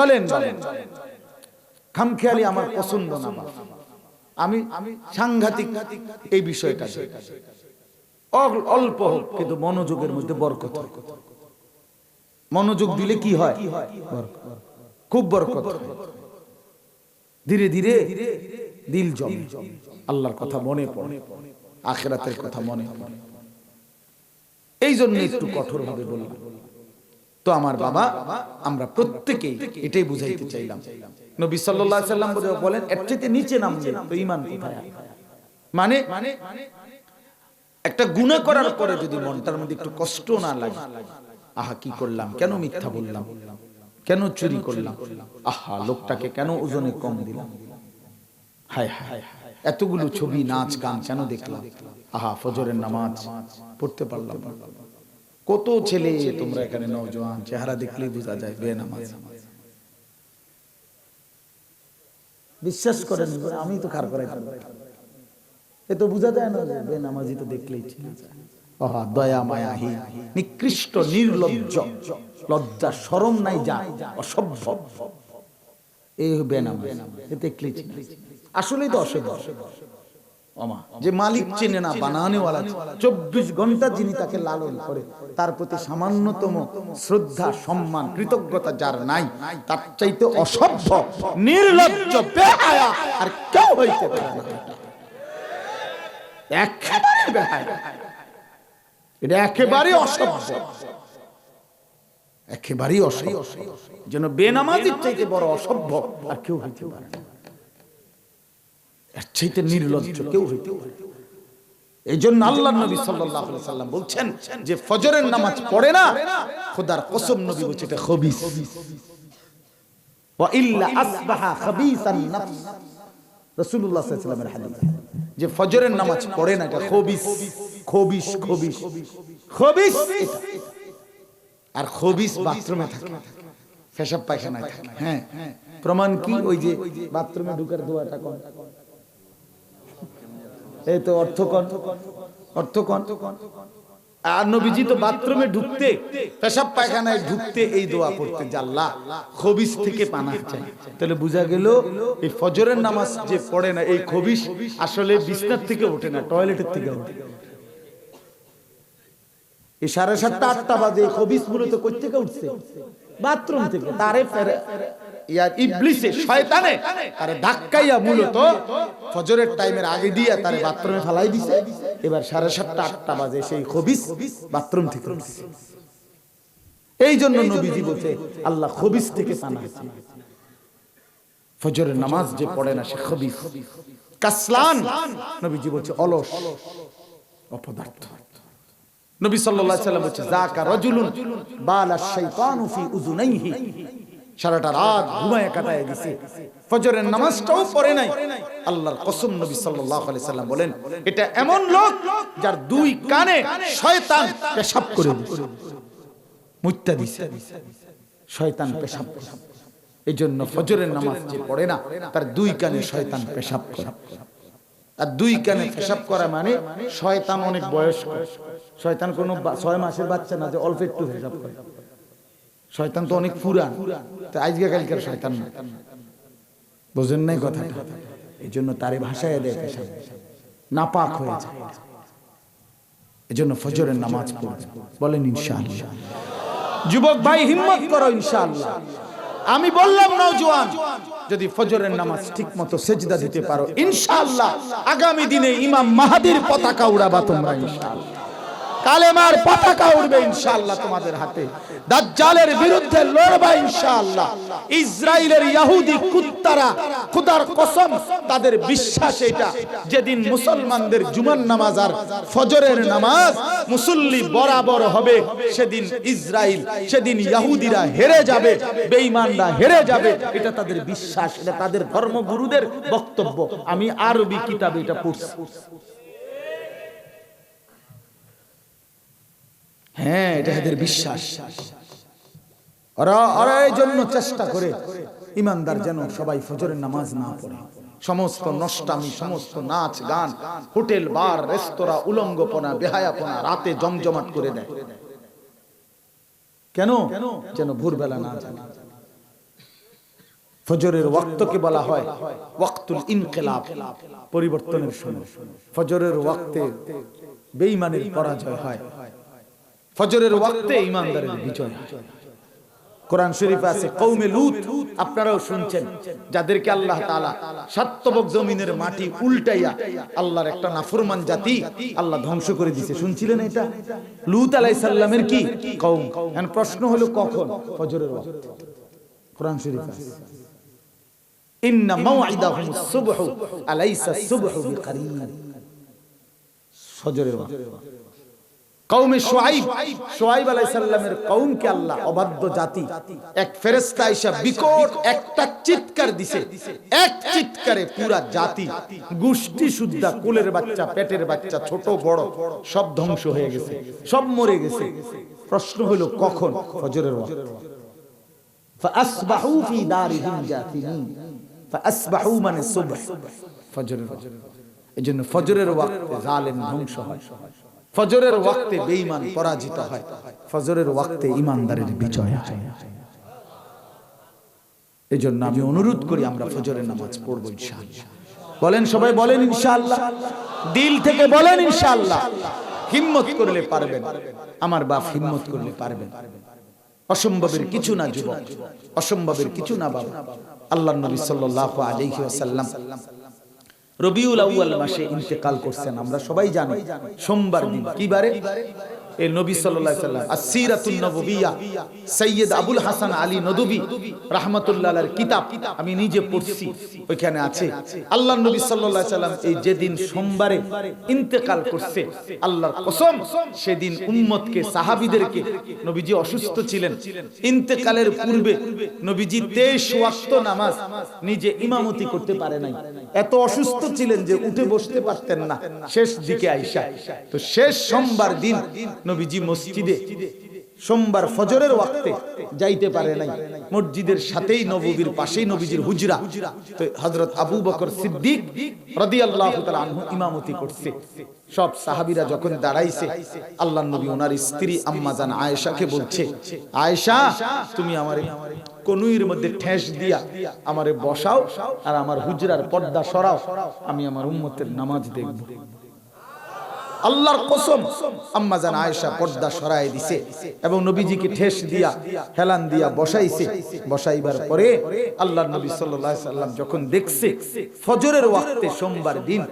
চলেন খামখেয়ালি আমার পছন্দ না আমি সাংঘাতিক এই বিষয়টা অল্প হোক, কিন্তু মনোযোগের মধ্যে বরকত মনোযোগ দিলে কি হয়? খুব বরকত ধীরে ধীরে দিল আল্লাহর কথা মনে পড়ে। আখেরাতের কথা মনে পড়ে। এই জন্য একটু কঠোর ভাবে বললাম। তো আমার বাবা, আমরা প্রত্যেকেই এটাই বুঝাইতে চাইলাম। নবী সাল্লাল্লাহু আলাইহি সাল্লাম বলেন, এর চাইতে নিচে নামলে তো ঈমান কোথায়? মানে একটা গুনাহ করার পরে যদি মনটার মধ্যে একটু কষ্ট না লাগে, আহা, কি করলাম? কেন মিথ্যা বললাম? কেন চুরি করলাম? আহা, লোকটাকে কেন ওজনে কম দিলাম? হায় হায় এতগুলো ছবি, নাচ, গান কেন দেখলাম? আহা, ফজরের নামাজ পড়তে পারলাম। কত ছেলে তোমরা এখানে নওজোয়ান চেহারা দেখলেই বোঝা যায় বেনামাজ। বিশ্বাস করেন, আমি তো খার করাই এ তো বোঝা যায় না বেনামাজি তো দেখলেই চিনা যায় দয়া নিকৃষ্ট, নির্লজ্জ, লজ্জা, শরম নাই যা, অসভ্য। এই বেনামাজ, এ দেখলেই আসলেই তো অসভ্য। যে মালিক চেনে না বানানেওয়ালা চব্বিশ ঘণ্টা যিনি তাকে লালন করে তার প্রতি সামান্যতম শ্রদ্ধা সম্মান কৃতজ্ঞতা যার নাই তার চাইতে অসভ্য নির্লজ্জ বেহায়া আর কেউ হইতে পারে না। একেবারে বেহায়া। এটা একেবারে অসভ্য। একেবারেই অসভ্য। যেন বেনামাজির চাইতে বড় অসভ্য আর কেউ হইতে পারে না। চাইতে নির্লজ্জ। কেউ হইতে এই জন্য আল্লাহ নবী সাল্লাম বলছেন যে ফজরের নামাজ পড়ে না খোদার কসম নবী বলছে এটা খবিস। যে ফজরের নামাজ পড়ে না এটা খবিস। খবিস। খবিস খবিস আর খবিস বাথরুমে থাকে। পেশাব পায়খানায় থাকে। হ্যাঁ। প্রমাণ কি? ওই যে বাথরুমে ঢুকার দোয়াটা কোন তো বাথরুমে ঢুকতে, পেশাব পায়খানায় ঢুকতে এই দোয়া পড়তে আল্লাহ খবিস থেকে পানা চাই। তাহলে বোঝা গেল, এই ফজরের নামাজ যে পড়ে না, এই খবিস আসলে বিছনার থেকে ওঠে না, টয়লেটের থেকে ওঠে। এই সাড়ে সাতটা, আটটা বাজে খবিস মূলত কই থেকে উঠছে? বাথরুম থেকে। তারে ইয়ার ইবলিসে, শয়তানে। তারে ধাক্কাইয়া মূলত ফজরের টাইমের আগে দিয়া তারে বাথরুমে ফেলাই দিছে। এবার সাড়ে সাতটা, আটটা বাজে সেই খবিস বাথরুম এই জন্য নবীজি বলছে, আল্লাহ খবিস থেকে পানা ফজরের নামাজ যে পড়ে না সে খবিস। কাসলান, নবীজি বলছে, অলস, অপদার্থ। নবী সাল্লাল্লাহু আলাইহি বলছে রাজুলুন বালা শাইতানু ফি উযুনাইহি। সারাটা রাত ঘুমায় কাটায় দিছে। ফজরের নামাজটাও পড়ে নাই। আল্লাহর কসম নবী সাল্লাল্লাহু আলাইহি সাল্লাম বলেন, এটা এমন লোক যার দুই কানে শয়তান পেশাব করে দিছে। মুত্তা দিছে। শয়তান পেশাব এই জন্য ফজরের নামাজ যে পড়ে না, তার দুই কানে শয়তান পেশাব করে। আর দুই কানে পেশাব করা মানে শয়তান অনেক বয়স্ক। শয়তান কোনো ছয় মাসের বাচ্চা না, যে অল্প একটু পেশাব করে। শয়তান তো অনেক পুরান। আজকে কালকার শয়তান না। বোঝেন নাই কথাটা? এই জন্য তারে ভাষায় দেয় পেশাব নাপাক হয়ে যায়। এই জন্য ফজরের নামাজ পড়বে। বলেন, ইনশাআল্লাহ। যুবক ভাই, হিম্মত করো, ইনশাআল্লাহ। আমি বললাম, নওজোয়ান, যদি ফজরের নামাজ ঠিক মতো সেজদা দিতে পারো, ইনশাআল্লাহ। আগামী দিনে ইমাম মাহাদির পতাকা উড়াবা তোমরা, ইনশাআল্লাহ। কালেমার পতাকা উড়বে ইনশাআল্লাহ তোমাদের হাতে। দাজ্জালের বিরুদ্ধে লড়বা ইনশাআল্লাহ। ইসরায়েলের ইহুদি কুত্তারা, খোদার কসম, তাদের বিশ্বাস এটা যেদিন মুসলমানদের জুমার নামাজ আর ফজরের নামাজ মুসল্লি বরাবর হবে, সেদিন ইসরায়েল সেদিন ইহুদিরা হেরে যাবে, বেঈমানরা হেরে যাবে। এটা তাদের বিশ্বাস, এটা তাদের ধর্মগুরুদের বক্তব্য। আমি আরবি কিতাবে এটা পড়ছি। হ্যাঁ এটা এদের বিশ্বাস। ওরা ওরা জন্য চেষ্টা করে ইমানদার যেন সবাই ফজরের নামাজ না পড়ে। সমস্ত নষ্টামি, সমস্ত নাচ, গান, হোটেল, বার, রেস্তোরাঁ, উলঙ্গপনা, বেহায়াপনা রাতে জমজমাট করে দেয়। কেন? যেন ভোরবেলা না জানে। ফজরের ওয়াক্তকে বলা হয় ওয়াক্তুল ইনকিলাব, পরিবর্তনের সময়। ফজরের ওয়াক্তে বেঈমানের পরাজয় হয়। ফজরের ওয়াক্তে ইমানদারের বিজয় কোরআন শরীফ আছে কৌমে লুত আপনারাও শুনছেন, যাদেরকে আল্লাহ তাআলা সাত্তবক জমিনের মাটি উল্টাইয়া আল্লাহর একটা নাফরমান জাতি আল্লাহ ধ্বংস করে দিয়েছে শুনছিলেন এটা? লুত আলাইহিস সালামের কি কওম? এখন প্রশ্ন হলো কখন? ফজরের ওয়াক্ত। কোরআন শরীফে আছে, ইন্না সুবহু আলাইসা সুবহু ফজরের কৌমে সোয়াইব সোয়াইব আলাইহিস সালামের কওমকে আল্লাহ অবাধ্য জাতি এক ফেরেশতা আইসা বিকট একটা চিৎকার দিছে এক চিৎকারে পুরা জাতি গোষ্ঠী সুদ্ধা কুলের বাচ্চা পেটের বাচ্চা ছোট বড় সব ধ্বংস হয়ে গেছে সব মরে গেছে প্রশ্ন হলো কখন ফজরের ওয়াক্ত فأصبحوا في دارهم جاثمين فأصبحوا من الصبح ফজরের ওয়াক্ত এজন্য ফজরের ওয়াক্তে জালেম ধ্বংস হয় ফজরের ওয়াক্তে বেঈমান পরাজিত হয়। ফজরের ওয়াক্তে ইমানদারের বিজয় হয়। এজন্য আমি অনুরোধ করি আমরা ফজরের নামাজ পড়ব ইনশাআল্লাহ। বলেন সবাই, বলেন ইনশাআল্লাহ। দিল থেকে বলেন ইনশাআল্লাহ। হিম্মত করলে পারবেন। আমার বাপ হিম্মত করলে পারবেন। অসম্ভবের কিছু না যুবক, অসম্ভবের কিছু না বাবা। আল্লাহ নবী সাল্লাল্লাহু আলাইহি ওয়াসাল্লাম রবিউল আউয়াল মাসে ইন্তেকাল করছেন আমরা সবাই জানি। সোমবার দিন কি বারে? এ নবী সাল্লাম নববিয়্যা সৈয়দ আবুল হাসান আলী নদবী কিতাব আমি নিজে পড়ছি, ওইখানে আছে। আল্লাহ নবী সাল্লাম এই যেদিন সোমবারে ইন্তেকাল করছে, আল্লাহর কসম, সেদিন উম্মতকে, সাহাবীদেরকে নবীজি অসুস্থ ছিলেন। ইন্তেকালের পূর্বে নবীজি 23 ওয়াক্ত নামাজ নিজে ইমামতি করতে পারে নাই। এত অসুস্থ ছিলেন যে উঠে বসতে পারতেন না। শেষ দিকে আইসা। তো শেষ সোমবার দিন নবীজি মসজিদে সোমবার ফজরের ওয়াক্তে যাইতে পারে নাই। মসজিদের সাথেই নববীর পাশেই নবীজির হুজরা। তো হযরত আবু বকর সিদ্দিক রাদিয়াল্লাহু তাআলা আনহু ইমামতি করছে। সব সাহাবীরা যখন দাঁড়াইছে, আল্লাহর নবী ওনার স্ত্রী আম্মা জান আয়েশাকে বলছে, আয়েশা, তুমি আমারে কনুইর মধ্যে ঠেস দিয়া আমারে বসাও আর আমার হুজরার পর্দা সরাও। আমি আমার উম্মতের নামাজ দেখব। আল্লাহর কসম। আম্মা জান আয়েশা পর্দা সরাই দিছে এবং নবীজিকে ঠেস দিয়া, হেলান দিয়া বসাইছে। বসাইবার পরে আল্লাহর নবী সাল্লাল্লাহু আলাইহি সাল্লাম যখন দেখছে ফজরের ওয়াক্তে সোমবার দিন,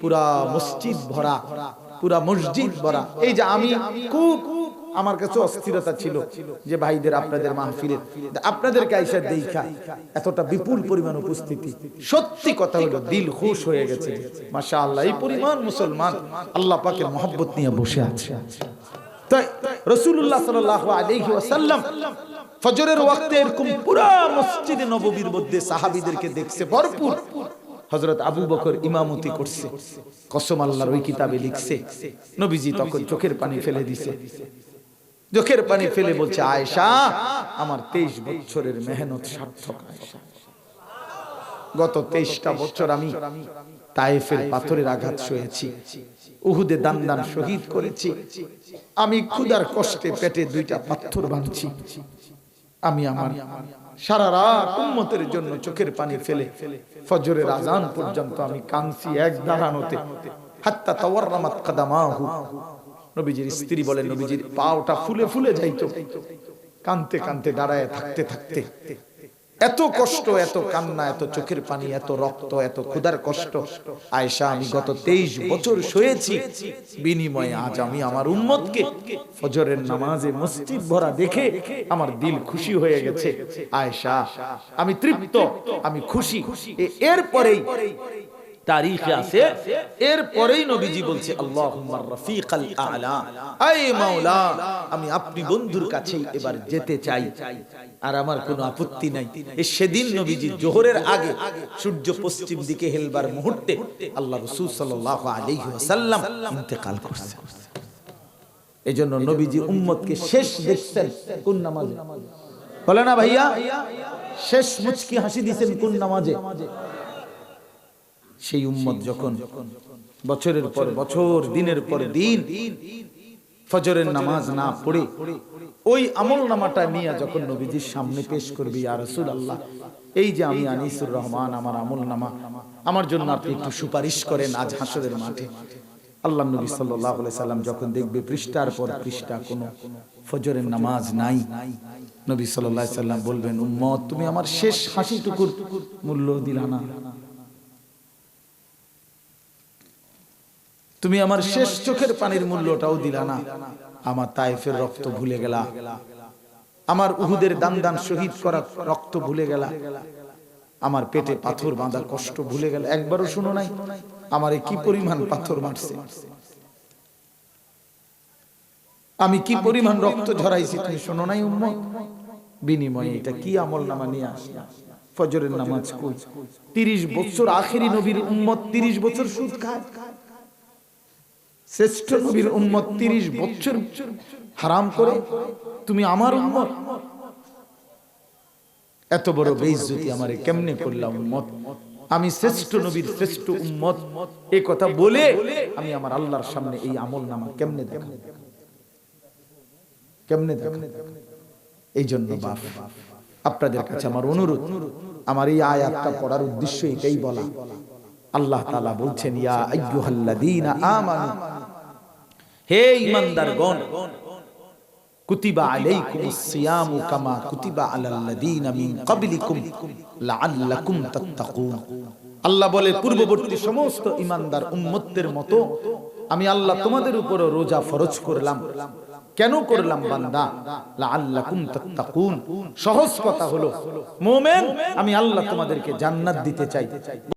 পুরা মসজিদ ভরা, পুরা মসজিদ ভরা। এই যে আমি খুব আমার কাছে অস্থিরতা ছিল যে ভাইদের আপনাদের মাহফিলের আপনাদেরকে আইসা দেখা এতটা বিপুল পরিমাণ উপস্থিতি। সত্যি কথা হলো দিল খুশ হয়ে গেছে। মাশা আল্লাহ এই পরিমাণ মুসলমান আল্লাহ পাকের মহব্বত নিয়ে বসে আছে। তাই রসুল্লাহ সাল্লাল্লাহু আলাইহি ওয়াসাল্লাম ফজরের ওয়াক্তে এরকম পুরা মসজিদে নববীর মধ্যে সাহাবীদেরকে দেখছে ভরপুর। হজরত আবু বকর ইমামতি করছে। কসম আল্লাহর ওই কিতাবে লিখছে। নবীজি তখন চোখের পানি ফেলে দিছে। চোখের পানি ফেলে বলছে আয়েশা আমার তেইশ বছরের মেহনত সার্থক আয়েশা। গত তেইশটা বছর আমি তায়েফের পাথরের আঘাত সয়েছি উহুদে দান দান শহীদ করেছি। আমি ক্ষুদার কষ্টে পেটে দুইটা পাথর বাঁধছি। আমি আমার সারা রাত উম্মতের জন্য চোখের পানি ফেলে ফজরের আজান পর্যন্ত আমি কাঁদছি এক দাঁড়ানোতে হাত্তা তাওয়াররামাত কাদামাহু। নবীজির স্ত্রী বলেন নবীজির পাওটা ফুলে ফুলে যাইতো। কানতে কানতে দাঁড়ায় থাকতে থাকতে। এত কষ্ট এত কান্না এত চোখের পানি এত রক্ত এত ক্ষুধার কষ্ট। আয়সা আমি গত তেইশ বছর শুয়েছি। বিনিময়ে আজ আমি আমার উম্মতকে ফজরের নামাজে মসজিদ ভরা দেখে আমার দিল খুশি হয়ে গেছে। আয়সা আমি তৃপ্ত আমি খুশি। এরপরেই তারিখে আছে। এরপরেই নবীজি বলছে আল্লাহুম্মার রাফিকাল আলা। আয় মাওলা আমি আপনি বন্ধুর কাছেই এবার যেতে চাই। আর আমার কোনো আপত্তি নাই। সেদিন নবীজি জোহরের আগে সূর্য পশ্চিম দিকে হেলবার মুহূর্তে আল্লাহ রাসূল সাল্লাল্লাহু আলাইহি ওয়াসাল্লাম ইন্তেকাল করছে এজন্য নবীজি উম্মতকে শেষ দেখছেন কোন নামাজে? বলে না ভাইয়া শেষ মুচকি হাসি দিয়েছেন কোন নামাজে? সেই উম্মত যখন বছরের পর বছর দিনের পর দিন ফজরের নামাজ না পড়ে ওই আমল নামাটা নিয়ে যখন নবীজির সামনে পেশ করবি ইয়া রাসূল আল্লাহ এই যে আমি আনিসুর রহমান আমার আমল নামা আমার জন্য আপনি একটু সুপারিশ করেন আজ হাসরের মাঠে। আল্লাহ নবী সাল্লাল্লাহু আলাইহি সাল্লাম যখন দেখবে পৃষ্ঠার পর পৃষ্ঠা কোনো ফজরের নামাজ নাই। নবী সাল্লাল্লাহু আলাইহি সাল্লাম বলবেন উম্মত তুমি আমার শেষ হাসিটুকুর মূল্য দিলা না তুমি আমার শেষ চোখের পানির মূল্যটাও দিলা না। আমার তাইফের রক্ত ভুলে গেলা। আমার উহুদের দান দান শহীদ করা রক্ত ভুলে গেলা। আমার পেটে পাথর বাঁধা কষ্ট ভুলে গেল। একবারও শুনো নাই। আমার কি পরিমাণ পাথর মারছে? আমি কি পরিমাণ রক্ত ঝরাইছি? তুমি শোনো নাই উম্মত। বিনিময়ে এটা কি আমল নামা নিয়ে আসি ফজরের নামাজ কই? তিরিশ বছর আখেরি নবীর উম্মত তিরিশ বছর সুদ খায়। শ্রেষ্ঠ নবীর উম্মত তিরিশ বছর হারাম করে তুমি আমার উম্মত। এত বড় বেইজ্জতি আমারে কেমনে করলাম উম্মত? আমি শ্রেষ্ঠ নবীর শ্রেষ্ঠ উম্মত। এই কথা বলে আমি আমার আল্লাহর সামনে এই আমল নামা কেমনে দেখাবো? কেমনে এই জন্য বাপ আপনাদের কাছে আমার অনুরোধ আমার এই আয়াতটা পড়ার উদ্দেশ্য এটাই বলা। আল্লাহ তাআলা বলছেন ইয়া আইয়ুহাল্লাযীনা আমানু। হে ঈমানদারগণ কুতিবা আলাইকুমুস সিয়ামু কামা কুতিবা আলাল্লাযীনা মিন ক্বাবলিকুম লাআল্লাকুম তাত্তাকুন। আল্লাহ বলে, পূর্ববর্তী সমস্ত ঈমানদার উম্মতদের মতো আমি আল্লাহ তোমাদের উপর রোজা ফরজ করলাম। কেন করলাম বান্দা? লাআল্লাকুম তাত্তাকুন। সহজ কথা হলো, মুমিন, আমি আল্লাহ তোমাদেরকে জান্নাত দিতে চাই।